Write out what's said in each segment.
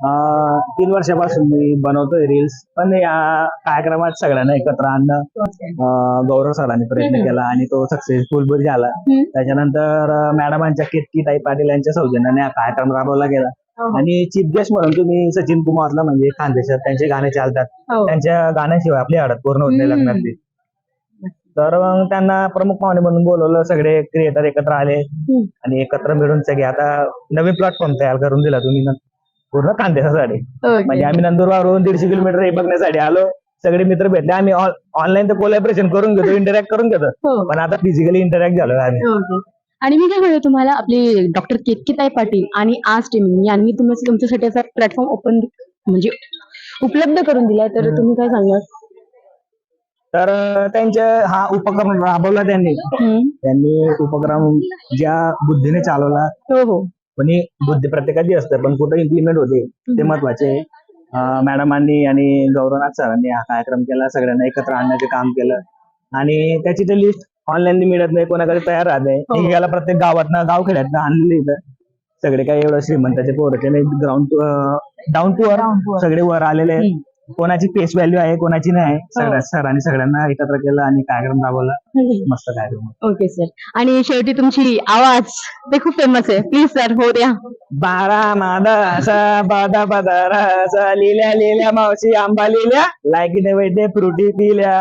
तीन वर्षापासून मी बनवतोय रील्स पण या कार्यक्रमात सगळ्यांना एकत्र आणणं अं, गौरव सरांनी प्रयत्न. केला आणि तो सक्सेसफुल झाला हम्म. त्याच्यानंतर अं, मॅडमांच्या कीर्ती ताई पाटील यांच्या सौजन्याने हा कार्यक्रम राबवला गेला हो. आणि चीफ गेस्ट म्हणून तुम्ही सचिन कुमारला म्हणजे खानदेशात त्यांचे गाणे चालतात हो. त्यांच्या गाण्याशिवाय आपली हडत पूर्ण होत नाही हम्म. लग्नातली तर मग त्यांना प्रमुख पाहुणे म्हणून बोलवलं सगळे क्रिएटर एकत्र आले. आणि एकत्र मिळून सगळे आता नवीन प्लॅटफॉर्म तयार करून दिला तुम्ही न- पूर्ण खानदेशासाठी ओके. म्हणजे आम्ही नंदुरबारवरून दीडशे किलोमीटर हे बघण्यासाठी आलो. सगळे मित्र भेटले. आम्ही ऑनलाईन तर कोलॅबरेशन करून घेतो इंटरॅक्ट करून घेतो. हो. पण आता फिजिकली इंटरॅक्ट झालो आम्ही. आणि मी काय म्हणतो तुम्हाला आपली डॉक्टर केतकीताई पाटील आणि आज टीम यांनी तुमच्यासाठी असा प्लॅटफॉर्म ओपन म्हणजे उपलब्ध करून दिलाय. तर तुम्ही काय सांगाल तर त्यांच्या हा उपक्रम राबवला त्यांनी. त्यांनी उपक्रम ज्या बुद्धीने चालवला हो हो. पण ही बुद्धी प्रत्येकाची असते पण कुठं इम्प्लिमेंट होते ते महत्त्वाचे आहे. मॅडमांनी आणि गौरवनाथ सरांनी हा कार्यक्रम केला सगळ्यांना एकत्र आणण्याचे काम केलं आणि त्याची ते लिस्ट ऑनलाईन मिळत नाही कोणाकडे तयार राहत नाही हो. याला प्रत्येक गावातनं गाव खेड्यातनं आणलेले इथं सगळे काही एवढं श्रीमंताचे पोरचे नाही ग्राउंड डाऊन टू earth. सगळे वर आलेले आहेत. कोणाची पेस व्हॅल्यू आहे कोणाची नाही हो. सगळ्या सरांनी सगळ्यांना एकत्र केलं आणि कार्यक्रम राबवला. मस्त कार्यक्रम. ओके सर आणि शेवटी तुमची आवाज ते खूप फेमस आहे. प्लीज सर हो द्या. बारा मादा असा बादा बाजारा असा लिहिल्या लिहिल्या मावशी आंबा लिहिल्या लायकीने वैद्य फ्रुटी पिल्या.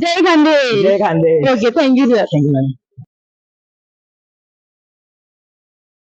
जय खांदे जय खांदे okay thank you sir thank you ma'am